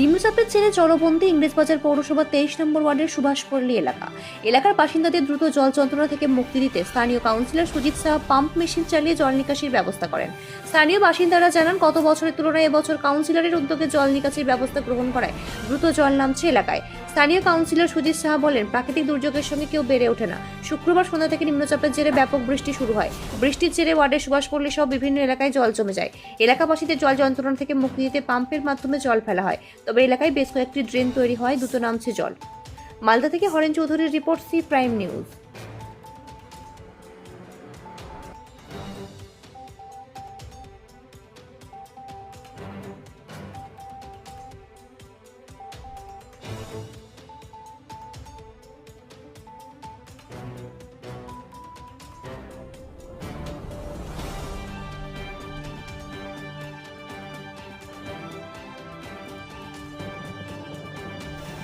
নিম্নচাপের ছেড়ে জলবন্দী ইংরেজবাজার পৌরসভা তেইশ নম্বর ওয়ার্ডের সুভাষপল্লী এলাকা। এলাকার বাসিন্দাদের দ্রুত জল যন্ত্রণা থেকে মুক্তি দিতে স্থানীয় councillor Sujit Saha pump machine চালিয়ে জল নিকাশির ব্যবস্থা করেন। স্থানীয় বাসিন্দারা জানান, গত বছরের তুলনায় এবছর কাউন্সিলরের উদ্যোগে জল নিকাশির ব্যবস্থা গ্রহণ করায় দ্রুত জল নামছে এলাকায়। স্থানীয় কাউন্সিলর সুজিত সাহা বলেন, প্রাকৃতিক দুর্যোগের সঙ্গে কেউ বেড়ে ওঠে না। শুক্রবার সন্ধ্যা থেকে নিম্নচাপের জেরে ব্যাপক বৃষ্টি শুরু হয়। বৃষ্টির জেরে ওয়ার্ডের সুভাষপল্লী সহ বিভিন্ন এলাকায় জল জমে যায়। এলাকাবাসীদের জল যন্ত্রণা থেকে মুক্তি দিতে পাম্পের মাধ্যমে জল ফেলা হয়। তবে এলাকায় বেশ কয়েকটি ড্রেন তৈরি হয় দ্রুত নামছে জল। মালদা থেকে হরেন চৌধুরীর রিপোর্ট, সি প্রাইম নিউজ।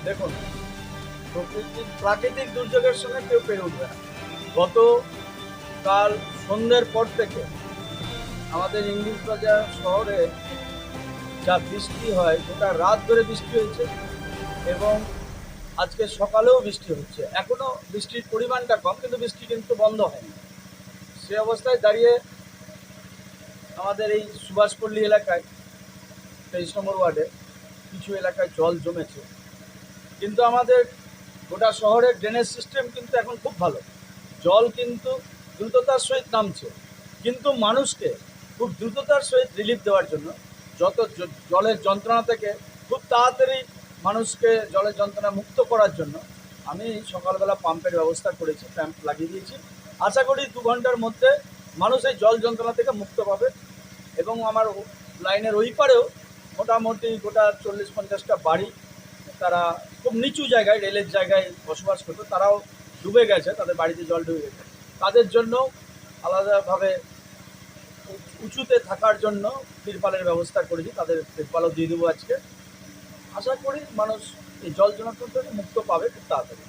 দেখুন, প্রকৃতির প্রাকৃতিক দুর্যোগের সঙ্গে কেউ পেরে উঠবে না। গত কাল সন্ধ্যের পর থেকে আমাদের ইংলিশ বাজার শহরে যা বৃষ্টি হয়, গোটা রাত ধরে বৃষ্টি হয়েছে এবং আজকে সকালেও বৃষ্টি হচ্ছে। এখনও বৃষ্টির পরিমাণটা কম, কিন্তু বৃষ্টি কিন্তু বন্ধ হয়নি। সে অবস্থায় দাঁড়িয়ে আমাদের এই সুভাষপল্লী এলাকায়, তেইশ নম্বর ওয়ার্ডে কিছু এলাকায় জল জমেছে। কিন্তু আমাদের গোটা শহরের ড্রেনেজ সিস্টেম কিন্তু এখন খুব ভালো। জল কিন্তু দ্রুততার সহিত নামছে। কিন্তু মানুষকে খুব দ্রুততার সহিত রিলিফ দেওয়ার জন্য যত জলের যন্ত্রণা থেকে খুব তাড়াতাড়ি মানুষকে জলের যন্ত্রণা মুক্ত করার জন্য আমি সকালবেলা পাম্পের ব্যবস্থা করেছি প্যাম্প লাগিয়ে দিয়েছি। আশা করি দু ঘণ্টার মধ্যে মানুষ এই জল যন্ত্রণা থেকে মুক্ত পাবে এবং আমার লাইনের ওই পারেও মোটামুটি গোটা চল্লিশ পঞ্চাশটা বাড়ি তারা খুব নিচু জায়গায়, রেলের জায়গায় বসবাস করতো, তারাও ডুবে গেছে, তাদের বাড়িতে জল ডুবে গেছে। তাদের জন্য আলাদাভাবে উঁচুতে থাকার জন্য তিরপালের ব্যবস্থা করেছি, তাদের তিরপালও দিয়ে দেবো আজকে। আশা করি মানুষ এই জল জনাত্ম থেকে মুক্ত পাবে খুব তাড়াতাড়ি।